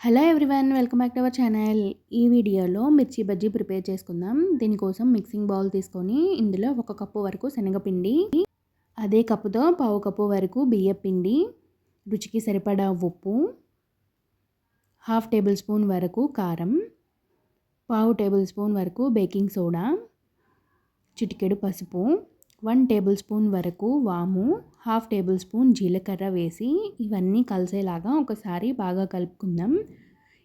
Hello everyone welcome back to our channel. ఈ వీడియోలో మిర్చి బజ్జీ ప్రిపేర్ చేసుకుందాం. దీనికోసం మిక్సింగ్ బౌల్ తీసుకొని ఇందులో ఒక కప్పు వరకు శనగపిండి అదే కప్పుతో పావు కప్పు వరకు బియ్యం పిండి రుచికి సరిపడా ఉప్పు హాఫ్ టేబుల్ స్పూన్ వరకు కారం పావు టేబుల్ స్పూన్ వరకు బేకింగ్ సోడా చిటికెడు పసుపు వన్ టేబుల్ స్పూన్ వరకు వాము హాఫ్ టేబుల్ స్పూన్ జీలకర్ర వేసి ఇవన్నీ కలిసేలాగా ఒకసారి బాగా కలుపుకుందాం.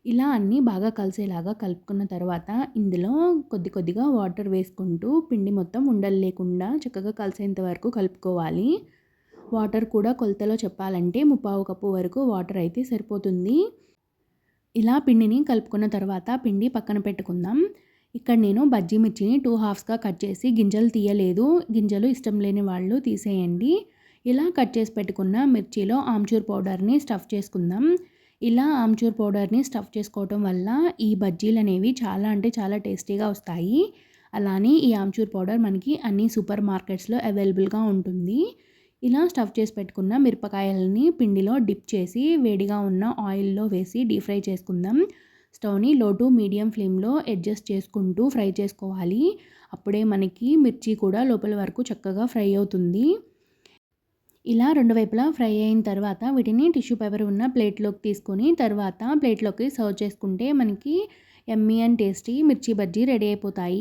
ఇలా అన్నీ బాగా కలిసేలాగా కలుపుకున్న తర్వాత ఇందులో కొద్ది కొద్దిగా వాటర్ వేసుకుంటూ పిండి మొత్తం ఉండలు లేకుండా చక్కగా కలిసేంత వరకు కలుపుకోవాలి. వాటర్ కూడా కొలతలో చెప్పాలంటే ముప్పావు కప్పు వరకు వాటర్ అయితే సరిపోతుంది. ఇలా పిండిని కలుపుకున్న తర్వాత పిండి పక్కన పెట్టుకుందాం. ఇక్కడ నేను బజ్జీ మిర్చిని టూ హాఫ్స్గా కట్ చేసి గింజలు తీయలేదు. గింజలు ఇష్టం లేని వాళ్ళు తీసేయండి. ఇలా కట్ చేసి పెట్టుకున్న మిర్చిలో ఆమ్చూర్ పౌడర్ని స్టఫ్ చేసుకుందాం. ఇలా ఆమ్చూర్ పౌడర్ని స్టఫ్ చేసుకోవటం వల్ల ఈ బజ్జీలు అనేవి చాలా అంటే చాలా టేస్టీగా వస్తాయి. అలానే ఈ ఆమ్చూర్ పౌడర్ మనకి అన్ని సూపర్ మార్కెట్స్లో అవైలబుల్గా ఉంటుంది. ఇలా స్టఫ్ చేసి పెట్టుకున్న మిరపకాయలని పిండిలో డిప్ చేసి వేడిగా ఉన్న ఆయిల్లో వేసి డీప్ ఫ్రై చేసుకుందాం. స్టవ్ని లో టు మీడియం ఫ్లేమ్లో అడ్జస్ట్ చేసుకుంటూ ఫ్రై చేసుకోవాలి. అప్పుడే మనకి మిర్చి కూడా లోపల వరకు చక్కగా ఫ్రై అవుతుంది. ఇలా రెండు వైపులా ఫ్రై అయిన తర్వాత వీటిని టిష్యూ పేపర్ ఉన్న ప్లేట్లోకి తీసుకొని తర్వాత ప్లేట్లోకి సర్వ్ చేసుకుంటే మనకి ఎమ్మీ అండ్ టేస్టీ మిర్చి బజ్జీ రెడీ అయిపోతాయి.